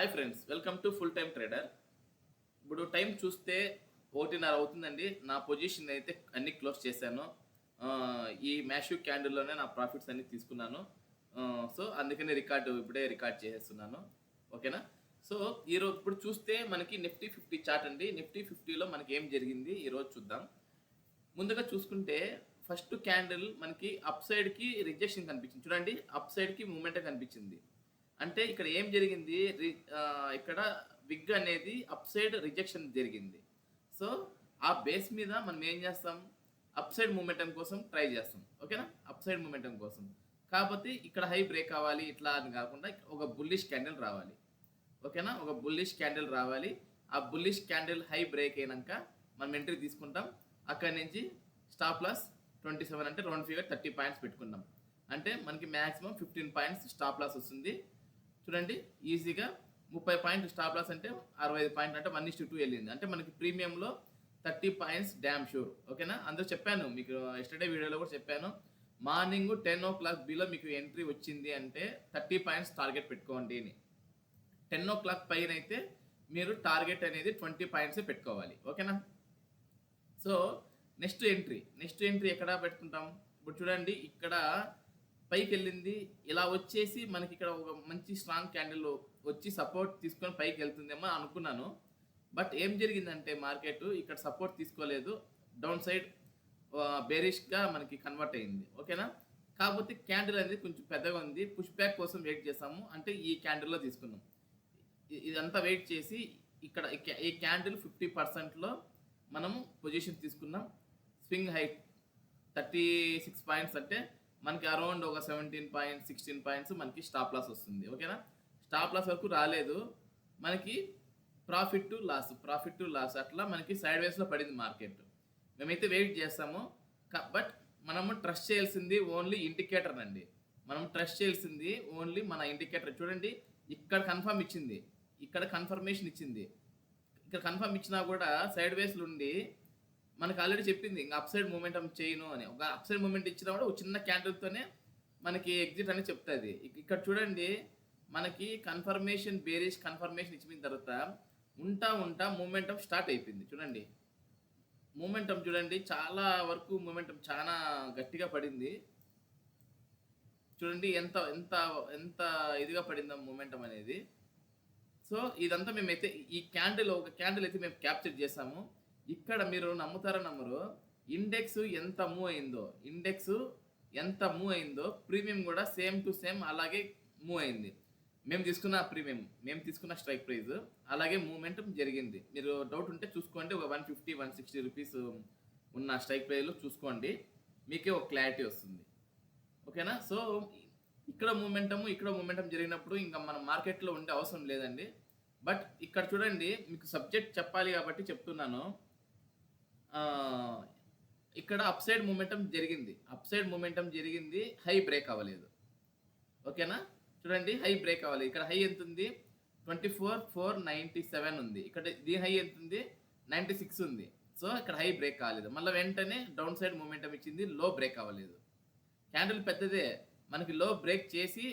Hi friends welcome to full time trader ఇప్పుడు time చూస్తే ఒకటిన్నర అవుతుందండి. నా పొజిషన్ అయితే అన్ని క్లోజ్ చేశాను. ఈ మ్యాష్యూ క్యాండిల్లోనే నా ప్రాఫిట్స్ అన్ని తీసుకున్నాను. సో అందుకనే రికార్డు ఇప్పుడే రికార్డ్ చేసేస్తున్నాను ఓకేనా? సో ఈరోజు ఇప్పుడు చూస్తే మనకి నిఫ్టీ ఫిఫ్టీ చార్ట్ అండి. నిఫ్టీ ఫిఫ్టీలో మనకి ఏం జరిగింది? ఈరోజు చూద్దాం. ముందుగా చూసుకుంటే ఫస్ట్ క్యాండిల్ మనకి అప్ సైడ్కి రిజెక్షన్ కనిపించింది. చూడండి అప్ సైడ్కి మూమెంట్ కనిపించింది. అంటే ఇక్కడ ఏం జరిగింది? రి- ఇక్కడ విగ్ అనేది అప్ సైడ్ రిజెక్షన్ జరిగింది. సో ఆ బేస్ మీద మనం ఏం చేస్తాం? అప్ సైడ్ మూమెంటం కోసం ట్రై చేస్తాం. ఓకేనా? అప్ సైడ్ మూమెంటం కోసం. కాకపోతే ఇక్కడ హై బ్రేక్ అవ్వాలి ఇట్లా అని కాకుండా ఒక బుల్లిష్ క్యాండిల్ రావాలి. ఓకేనా? ఒక బుల్లిష్ క్యాండిల్ రావాలి. ఆ బుల్లిష్ క్యాండిల్ హై బ్రేక్ అయినాక మనం ఎంట్రీ తీసుకుంటాం. అక్కడి నుంచి స్టాప్ లాస్ ట్వంటీ సెవెన్ అంటే రౌండ్ ఫిగర్ థర్టీ పాయింట్స్ పెట్టుకుంటాం అంటే మనకి maximum fifteen points stop loss వస్తుంది. చూడండి ఈజీగా ముప్పై పాయింట్ స్టాప్ లాస్ అంటే అరవై ఐదు పాయింట్ అంటే వన్ ఇస్ టూ వెళ్ళింది. అంటే మనకి ప్రీమియంలో థర్టీ పాయింట్స్ డ్యామ్ షూర్. ఓకేనా? అందరూ చెప్పాను మీకు ఎస్టర్డే వీడియోలో కూడా చెప్పాను. Morning ten o'clock below మీకు ఎంట్రీ వచ్చింది అంటే థర్టీ పాయింట్స్ టార్గెట్ పెట్టుకోండి అని. టెన్ ఓ క్లాక్ పైన అయితే మీరు టార్గెట్ అనేది ట్వంటీ పాయింట్స్ పెట్టుకోవాలి. ఓకేనా? So next entry. Next entry ఎక్కడ పెట్టుకుంటాం? ఇప్పుడు చూడండి ఇక్కడ పైకి వెళ్ళింది ఇలా వచ్చేసి మనకి ఇక్కడ ఒక మంచి స్ట్రాంగ్ క్యాండిల్ వచ్చి సపోర్ట్ తీసుకొని పైకి వెళ్తుందేమో అనుకున్నాను. బట్ ఏం జరిగిందంటే మార్కెట్ ఇక్కడ సపోర్ట్ తీసుకోలేదు. డౌన్ సైడ్ బేరిష్గా మనకి కన్వర్ట్ అయింది. ఓకేనా? కాకపోతే క్యాండిల్ అనేది కొంచెం పెద్దగా ఉంది. పుష్ బ్యాక్ కోసం వెయిట్ చేసాము అంటే ఈ క్యాండిల్లో తీసుకున్నాం. ఇదంతా వెయిట్ చేసి ఇక్కడ ఈ ఈ క్యాండిల్ ఫిఫ్టీ పర్సెంట్లో మనము పొజిషన్ తీసుకున్నాం. Swing height thirty six points అంటే మనకి అరౌండ్ ఒక సెవెంటీన్ పాయింట్ సిక్స్టీన్ పాయింట్స్ మనకి స్టాప్ లాస్ వస్తుంది. ఓకేనా? స్టాప్ లాస్ వరకు రాలేదు. మనకి profit to loss profit to loss అట్లా మనకి సైడ్ వేస్లో పడింది మార్కెట్ మేమైతే వెయిట్ చేస్తాము. బట్ మనము ట్రస్ట్ చేయాల్సింది ఓన్లీ ఇండికేటర్ అండి మనం ట్రస్ట్ చేయాల్సింది ఓన్లీ మన ఇండికేటర్ చూడండి ఇక్కడ కన్ఫర్మ్ ఇచ్చింది. ఇక్కడ కన్ఫర్మేషన్ ఇచ్చింది. ఇక్కడ కన్ఫర్మ్ ఇచ్చినా కూడా సైడ్ వేస్లు ఉండి మనకు ఆల్రెడీ చెప్పింది ఇంకా అప్ సైడ్ మూమెంటం చేయను అని. ఒక అప్ సైడ్ మూమెంట్ ఇచ్చిన కూడా ఒక చిన్న క్యాండిల్తోనే మనకి ఎగ్జిట్ అని చెప్తుంది. ఇక్కడ చూడండి మనకి కన్ఫర్మేషన్ బేరిష్ కన్ఫర్మేషన్ ఇచ్చిన తర్వాత ఉంటా ఉంటా మూమెంటం స్టార్ట్ అయిపోయింది. చూడండి మూమెంటం చూడండి చాలా వరకు మూమెంటం చాలా గట్టిగా పడింది. చూడండి ఎంత ఎంత ఎంత ఇదిగా పడిందో మూమెంటం అనేది. సో ఇదంతా మేమైతే ఈ క్యాండిల్ ఒక క్యాండిల్ అయితే మేము క్యాప్చర్ చేసాము. ఇక్కడ మీరు నమ్ముతారా నమ్మరు? ఇండెక్స్ ఎంత మూవ్ అయిందో ఇండెక్స్ ఎంత మూవ్ అయిందో ప్రీమియం కూడా సేమ్ టు సేమ్ అలాగే మూవ్ అయింది. మేము తీసుకున్న ప్రీమియం మేము తీసుకున్న స్ట్రైక్ ప్రైస్ అలాగే మూమెంట్ జరిగింది. మీరు డౌట్ ఉంటే చూసుకోండి ఒక one fifty one sixty rupees ఉన్న స్ట్రైక్ ప్రైస్లో చూసుకోండి మీకే ఒక క్లారిటీ వస్తుంది. ఓకేనా? సో ఇక్కడ మూమెంటము ఇక్కడ మూమెంటం జరిగినప్పుడు ఇంకా మన మార్కెట్లో ఉండే అవసరం లేదండి. బట్ ఇక్కడ చూడండి మీకు సబ్జెక్ట్ చెప్పాలి కాబట్టి చెప్తున్నాను. ఇక్కడ అప్ సైడ్ మూమెంటం జరిగింది. అప్ సైడ్ మూమెంటం జరిగింది. హై బ్రేక్ అవ్వలేదు. ఓకేనా? చూడండి హై బ్రేక్ అవ్వాలి ఇక్కడ హై ఎంత ఉంది twenty four four ninety seven ఉంది. ఇక్కడ దీని హై ఎంత ఉంది నైంటీ సిక్స్ ఉంది. సో ఇక్కడ హై బ్రేక్ కాలేదు. మళ్ళీ వెంటనే డౌన్ సైడ్ మూమెంటం ఇచ్చింది. లో బ్రేక్ అవ్వలేదు. క్యాండిల్ పెద్దదే. మనకి లో బ్రేక్ చేసి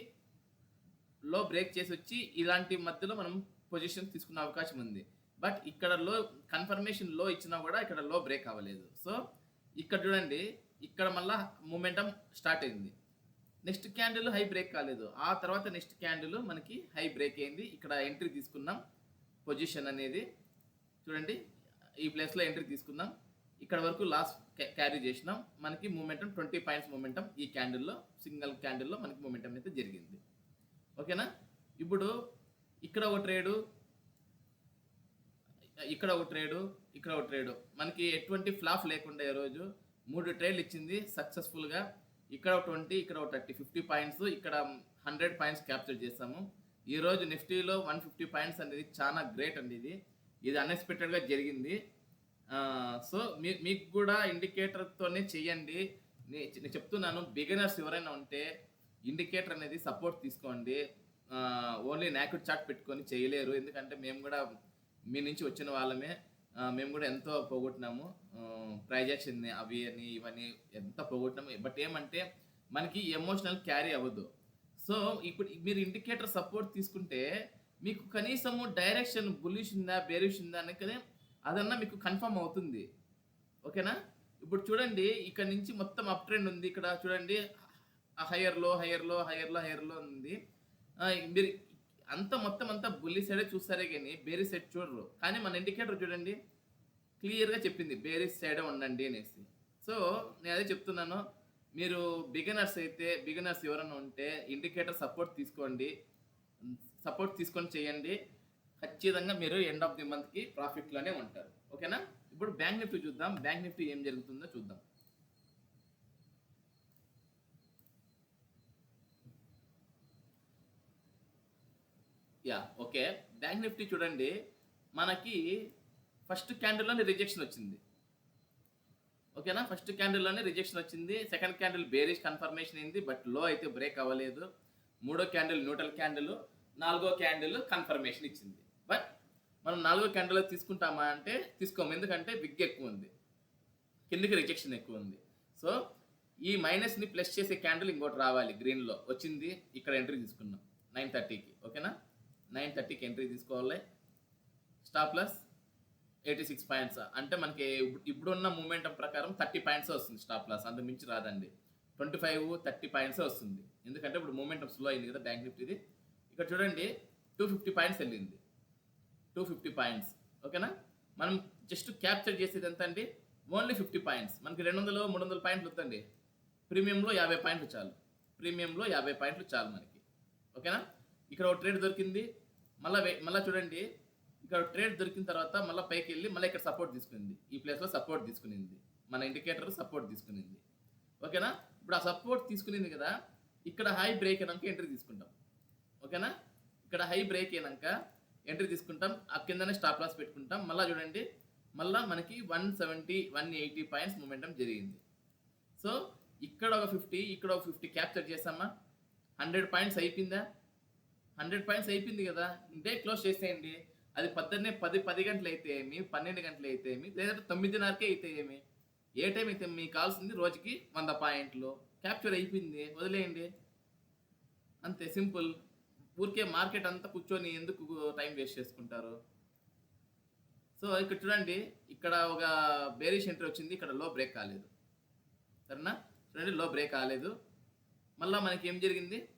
లో బ్రేక్ చేసి వచ్చి ఇలాంటి మధ్యలో మనం పొజిషన్ తీసుకునే అవకాశం ఉంది. బట్ ఇక్కడ లో కన్ఫర్మేషన్లో ఇచ్చినా కూడా ఇక్కడ లో బ్రేక్ అవ్వలేదు. సో ఇక్కడ చూడండి ఇక్కడ మళ్ళా మూమెంటం స్టార్ట్ అయింది. నెక్స్ట్ క్యాండిల్ హై బ్రేక్ కాలేదు. ఆ తర్వాత నెక్స్ట్ క్యాండిల్ మనకి హై బ్రేక్ అయింది. ఇక్కడ ఎంట్రీ తీసుకున్నాం. పొజిషన్ అనేది చూడండి ఈ ప్లేస్లో ఎంట్రీ తీసుకుందాం ఇక్కడ వరకు లాస్ట్ క్యారీ చేసినాం. మనకి మూమెంటం ట్వంటీ పాయింట్స్ మూమెంటం ఈ క్యాండిల్లో సింగిల్ క్యాండిల్లో మనకి మూమెంటం అయితే జరిగింది. ఓకేనా ఇప్పుడు ఇక్కడ ఒక ట్రేడు ఇక్కడ ఒక ట్రేడు ఇక్కడ ఒక ట్రేడు మనకి ఎటువంటి ఫ్లాప్ లేకుండా ఈరోజు మూడు ట్రేడ్లు ఇచ్చింది సక్సెస్ఫుల్గా ఇక్కడ ఒక ట్వంటీ ఇక్కడ ఒక థర్టీ ఫిఫ్టీ పాయింట్స్ ఇక్కడ హండ్రెడ్ పాయింట్స్ క్యాప్చర్ చేస్తాము ఈరోజు నిఫ్టీలో వన్ ఫిఫ్టీ పాయింట్స్ అనేది చాలా గ్రేట్ అండి ఇది. ఇది అన్ఎక్స్పెక్టెడ్గా జరిగింది. సో మీ మీకు కూడా ఇండికేటర్తోనే చెయ్యండి నేను చెప్తున్నాను బిగినర్స్ ఎవరైనా ఉంటే ఇండికేటర్ అనేది సపోర్ట్ తీసుకోండి. ఓన్లీ నాకుడ్ చార్ట్ పెట్టుకొని చేయలేరు. ఎందుకంటే మేము కూడా మీ నుంచి వచ్చిన వాళ్ళమే మేము కూడా ఎంతో పోగొట్టినాము ప్రైజెక్షన్ అవి అని ఇవన్నీ ఎంత పోగొట్టినాము బట్ ఏమంటే మనకి ఎమోషనల్ క్యారీ అవ్వదు సో ఇప్పుడు మీరు ఇండికేటర్ సపోర్ట్ తీసుకుంటే మీకు కనీసము డైరెక్షన్ బులిష్ ఉందా బేరిష్ ఉందా అనేది అదన్నా మీకు కన్ఫర్మ్ అవుతుంది ఓకేనా ఇప్పుడు చూడండి ఇక్కడ నుంచి మొత్తం అప్ ట్రెండ్ ఉంది ఇక్కడ చూడండి హైయర్లో హైయర్లో హైయర్లో హైయర్లో ఉంది మీరు అంత మొత్తం అంతా బుల్లి సైడే చూస్తారే కానీ బేరీ సైడ్ చూడరు. కానీ మన ఇండికేటర్ చూడండి. క్లియర్గా చెప్పింది బేరీ సైడే ఉండండి అనేసి. సో నేను అదే చెప్తున్నాను. మీరు బిగినర్స్ అయితే బిగినర్స్ ఎవరైనా ఉంటే ఇండికేటర్ సపోర్ట్ తీసుకోండి. సపోర్ట్ తీసుకొని చేయండి. ఖచ్చితంగా మీరు ఎండ్ ఆఫ్ ది మంత్కి ప్రాఫిట్లోనే ఉంటారు. ఓకేనా ఇప్పుడు బ్యాంక్ నిఫ్టీ చూద్దాం. బ్యాంక్ నిఫ్టీ ఏం జరుగుతుందో చూద్దాం. యా ఓకే బ్యాంక్ నిఫ్టీ చూడండి. మనకి ఫస్ట్ క్యాండిల్లోనే రిజెక్షన్ వచ్చింది. ఓకేనా ఫస్ట్ క్యాండిల్లోనే రిజెక్షన్ వచ్చింది. సెకండ్ క్యాండిల్ బేరిష్ కన్ఫర్మేషన్ అయింది బట్లో అయితే బ్రేక్ అవ్వలేదు. మూడో క్యాండిల్ న్యూట్రల్ క్యాండిల్ నాలుగో క్యాండిల్ కన్ఫర్మేషన్ ఇచ్చింది. బట్ మనం నాలుగో క్యాండిల్ తీసుకుంటామా అంటే తీసుకోము. ఎందుకంటే బిగ్ ఎక్కువ ఉంది. కిందికి రిజెక్షన్ ఎక్కువ ఉంది. సో ఈ మైనస్ని ప్లస్ చేసే క్యాండిల్ ఇంకోటి రావాలి గ్రీన్లో వచ్చింది ఇక్కడ ఎంట్రీ తీసుకున్నాం. నైన్ థర్టీకి ఓకేనా నైన్ థర్టీకి ఎంట్రీ తీసుకోవాలి. Stop plus eighty six points అంటే మనకి ఇప్పుడున్న మూమెంటం ప్రకారం థర్టీ పాయింట్స్ వస్తుంది స్టాప్ లాస్ అంత మించి రాదండి. ట్వంటీ ఫైవ్ థర్టీ పాయింట్స్ వస్తుంది. ఎందుకంటే ఇప్పుడు మూమెంట్ స్లో అయింది కదా బ్యాంక్ నిఫ్టీది ఇక్కడ చూడండి టూ ఫిఫ్టీ పాయింట్స్ వెళ్ళింది. టూ ఫిఫ్టీ పాయింట్స్ ఓకేనా మనం జస్ట్ క్యాప్చర్ చేసేది ఎంత అండి ఓన్లీ ఫిఫ్టీ పాయింట్స్ మనకి రెండు వందలు మూడు వందల పాయింట్లు వద్దండి ప్రీమియంలో యాభై పాయింట్లు చాలు. ప్రీమియంలో యాభై పాయింట్లు చాలు మనకి. ఓకేనా ఇక్కడ ఒక ట్రేడ్ దొరికింది. మళ్ళీ మళ్ళీ చూడండి. ఇక్కడ ట్రేడ్ దొరికిన తర్వాత మళ్ళీ పైకి వెళ్ళి మళ్ళీ ఇక్కడ సపోర్ట్ తీసుకునింది ఈ ప్లేస్లో సపోర్ట్ తీసుకునింది. మన ఇండికేటర్ సపోర్ట్ తీసుకునింది. ఓకేనా? ఇప్పుడు ఆ సపోర్ట్ తీసుకునింది కదా ఇక్కడ హై బ్రేక్ అయినాక ఎంట్రీ తీసుకుంటాం. ఓకేనా? ఇక్కడ హై బ్రేక్ అయినాక ఎంట్రీ తీసుకుంటాం. ఆ కిందనే స్టాప్ లాస్ పెట్టుకుంటాం. మళ్ళీ చూడండి. మళ్ళీ మనకి one seventy one eighty points momentum జరిగింది. సో ఇక్కడ ఒక ఫిఫ్టీ ఇక్కడ ఒక ఫిఫ్టీ క్యాప్చర్ చేసామా హండ్రెడ్ పాయింట్స్ అయిపోయిందా? హండ్రెడ్ పాయింట్స్ అయిపోయింది కదా. డే క్లోజ్ చేసేయండి. అది పొద్దున్నే పది పది గంటలు అయితే ఏమి? పన్నెండు గంటలు అయితే ఏమి? లేదంటే తొమ్మిదిన్నరకే అయితే ఏమి? ఏ టైం అయితే మీకు కావాల్సింది రోజుకి వంద పాయింట్లు. క్యాప్చర్ అయిపోయింది. వదిలేయండి. అంతే సింపుల్. ఊరికే మార్కెట్ అంతా కూర్చొని ఎందుకు టైం వేస్ట్ చేసుకుంటారు? సో ఇక్కడ చూడండి. ఇక్కడ ఒక బేరిష్ ఎంట్రీ వచ్చింది. ఇక్కడ లో బ్రేక్ కాలేదు. సరేనా? చూడండి లో బ్రేక్ కాలేదు. మళ్ళీ మనకి ఏం జరిగింది?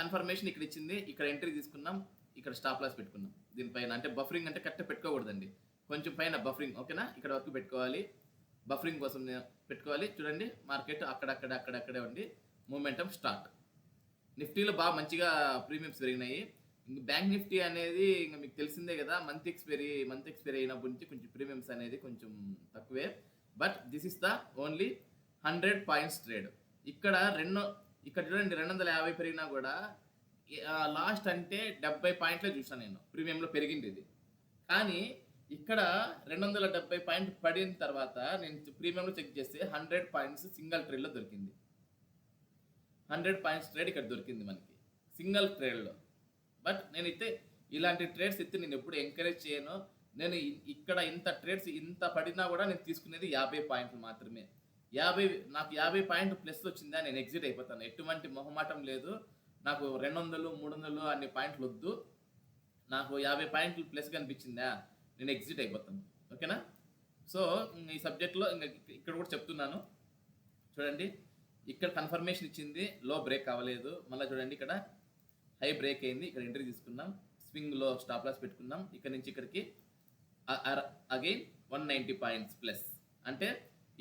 కన్ఫర్మేషన్ ఇక్కడ ఇచ్చింది. ఇక్కడ ఎంట్రీ తీసుకున్నాం. ఇక్కడ స్టాప్ లాస్ పెట్టుకున్నాం. దీనిపైన అంటే బఫరింగ్ అంటే కరెక్ట్ పెట్టుకోకూడదండి. కొంచెం పైన బఫరింగ్ ఓకేనా? ఇక్కడ వరకు పెట్టుకోవాలి. బఫరింగ్ కోసం పెట్టుకోవాలి. చూడండి మార్కెట్ అక్కడక్కడ అక్కడక్కడే ఉండి మూమెంటం స్టార్ట్ నిఫ్టీలో బాగా మంచిగా ప్రీమియమ్స్ పెరిగినాయి. ఇంక బ్యాంక్ నిఫ్టీ అనేది ఇంకా మీకు తెలిసిందే కదా మంత్ ఎక్స్పైరీ మంత్ ఎక్స్పైరీ అయినప్పటి నుంచి కొంచెం ప్రీమియమ్స్ అనేది కొంచెం తక్కువే. But this is the only hundred points trade ఇక్కడ రెండు ఇక్కడ చూడండి రెండు వందల యాభై పెరిగినా కూడా లాస్ట్ అంటే డెబ్బై పాయింట్లే చూసాను నేను. ప్రీమియంలో పెరిగింది ఇది కానీ ఇక్కడ రెండు వందల డెబ్బై పాయింట్ పడిన తర్వాత నేను ప్రీమియంలో చెక్ చేస్తే హండ్రెడ్ పాయింట్స్ సింగిల్ ట్రేడ్లో దొరికింది. హండ్రెడ్ పాయింట్స్ ట్రేడ్ ఇక్కడ దొరికింది మనకి సింగిల్ ట్రేడ్లో. బట్ నేనైతే ఇలాంటి ట్రేడ్స్ అయితే నేను ఎప్పుడు ఎంకరేజ్ చేయను. నేను ఇక్కడ ఇంత ట్రేడ్స్ ఇంత పడినా కూడా నేను తీసుకునేది యాభై పాయింట్లు మాత్రమే. యాభై నాకు యాభై పాయింట్ ప్లస్ వచ్చిందా నేను ఎగ్జిట్ అయిపోతాను. ఎటువంటి మొహమాటం లేదు. నాకు రెండు వందలు మూడు వందలు అన్ని పాయింట్లు వద్దు. నాకు యాభై పాయింట్లు ప్లస్ కనిపించిందా నేను ఎగ్జిట్ అయిపోతాను. ఓకేనా? సో ఈ సబ్జెక్ట్లో ఇంకా ఇక్కడ కూడా చెప్తున్నాను. చూడండి ఇక్కడ కన్ఫర్మేషన్ ఇచ్చింది లో బ్రేక్ అవ్వలేదు మళ్ళీ చూడండి ఇక్కడ హై బ్రేక్ అయింది ఇక్కడ ఎంట్రీ తీసుకున్నాం. స్వింగ్లో స్టాప్ లాస్ పెట్టుకున్నాం. ఇక్కడ నుంచి ఇక్కడికి again one ninety points plus. అంటే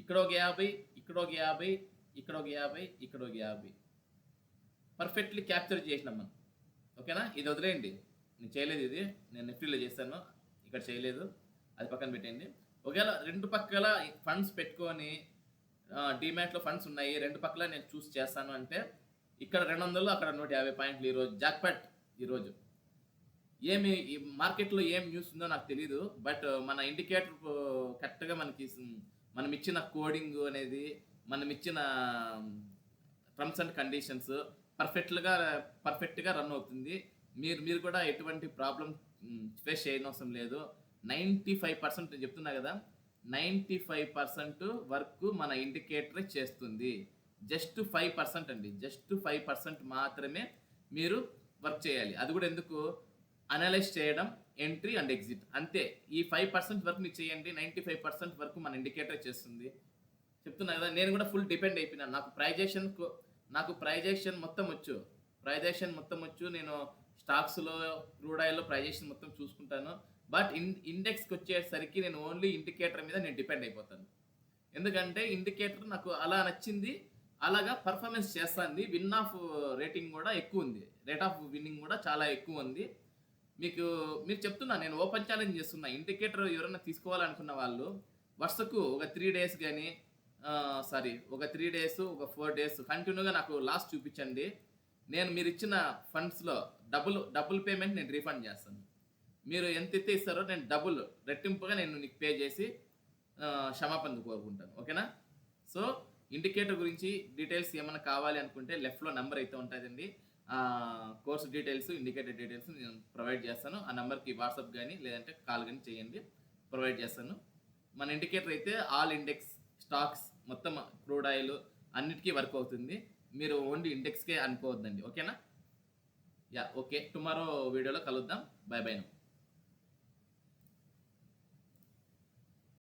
ఇక్కడ ఒక యాభై ఇక్కడ ఒక యాభై ఇక్కడ ఒక యాభై ఇక్కడ ఒక యాభై. పర్ఫెక్ట్లీ క్యాప్చర్ చేసినాం మనం. ఓకేనా? ఇది వదిలేయండి. నేను చేయలేదు ఇది. నేను నిఫ్టీలో చేస్తాను. ఇక్కడ చేయలేదు. అది పక్కన పెట్టేయండి. ఒకవేళ రెండు పక్కల ఫండ్స్ పెట్టుకొని డిమాట్లో ఫండ్స్ ఉన్నాయి. రెండు పక్కల నేను చూస్ చేస్తాను అంటే ఇక్కడ రెండు వందలు అక్కడ నూట యాభై పాయింట్లు ఈరోజు. జాక్పాట్ ఈరోజు. ఏమి ఈ మార్కెట్లో ఏం న్యూస్ ఉందో నాకు తెలియదు బట్ మన ఇండికేటర్ కరెక్ట్గా మనకి మనం ఇచ్చిన కోడింగ్ అనేది మనం ఇచ్చిన టర్మ్స్ అండ్ కండిషన్స్ పర్ఫెక్ట్గా పర్ఫెక్ట్గా రన్ అవుతుంది. మీరు మీరు కూడా ఎటువంటి ప్రాబ్లం ఫేస్ చేయనవసరం లేదు. నైంటీ ఫైవ్ పర్సెంట్ చెప్తున్నా కదా నైంటీ ఫైవ్ పర్సెంట్ వర్క్ మన ఇండికేటరే చేస్తుంది. జస్ట్ ఫైవ్ పర్సెంట్ అండి. జస్ట్ ఫైవ్ పర్సెంట్ మాత్రమే మీరు వర్క్ చేయాలి. అది కూడా ఎందుకు? అనలైజ్ చేయడం ఎంట్రీ అండ్ ఎగ్జిట్ అంతే. ఈ ఫైవ్ పర్సెంట్ వరకు మీరు చేయండి. నైంటీ ఫైవ్ పర్సెంట్ వరకు మన ఇండికేటర్ చేస్తుంది. చెప్తున్నా కదా నేను కూడా ఫుల్ డిపెండ్ అయిపోయినా. నాకు ప్రైజేషన్ నాకు ప్రైజేషన్ మొత్తం వచ్చు. ప్రైజేషన్ మొత్తం వచ్చు. నేను స్టాక్స్లో క్రూడ్ ఆయిల్లో ప్రైజేషన్ మొత్తం చూసుకుంటాను. బట్ ఇన్ ఇండెక్స్కి వచ్చేసరికి నేను ఓన్లీ ఇండికేటర్ మీద నేను డిపెండ్ అయిపోతాను. ఎందుకంటే ఇండికేటర్ నాకు అలా నచ్చింది. అలాగా పర్ఫార్మెన్స్ చేస్తుంది. విన్ ఆఫ్ రేటింగ్ కూడా ఎక్కువ ఉంది. రేట్ ఆఫ్ విన్నింగ్ కూడా చాలా ఎక్కువ ఉంది. మీకు మీరు చెప్తున్నా నేను ఓపెన్ ఛాలెంజ్ చేస్తున్నా. ఇండికేటర్ ఎవరైనా తీసుకోవాలనుకున్న వాళ్ళు వరుసకు ఒక త్రీ డేస్ కానీ సారీ ఒక త్రీ డేస్ ఒక ఫోర్ డేస్ కంటిన్యూగా నాకు లాస్ట్ చూపించండి. నేను మీరు ఇచ్చిన ఫండ్స్లో డబుల్ డబుల్ పేమెంట్ నేను రీఫండ్ చేస్తాను. మీరు ఎంత అయితే ఇస్తారో నేను డబుల్ రెట్టింపుగా నేను నీకు పే చేసి క్షమాపణ కోరుకుంటాను. ఓకేనా? సో ఇండికేటర్ గురించి డీటెయిల్స్ ఏమైనా కావాలి అనుకుంటే లెఫ్ట్లో నెంబర్ అయితే ఉంటుందండి. కోర్స్ డీటెయిల్స్ ఇండికేటర్ డీటెయిల్స్ నేను ప్రొవైడ్ చేస్తాను. ఆ నెంబర్కి వాట్సాప్ కానీ లేదంటే కాల్ కానీ చేయండి. ప్రొవైడ్ చేస్తాను. మన ఇండికేటర్ అయితే ఆల్ ఇండెక్స్ స్టాక్స్ మొత్తం క్రూడ్ ఆయిల్ అన్నిటికీ వర్క్ అవుతుంది. మీరు ఓన్లీ ఇండెక్స్కే అనుకోవద్దండి. ఓకేనా? Yeah okay. టుమారో వీడియోలో కలుద్దాం. Bye bye.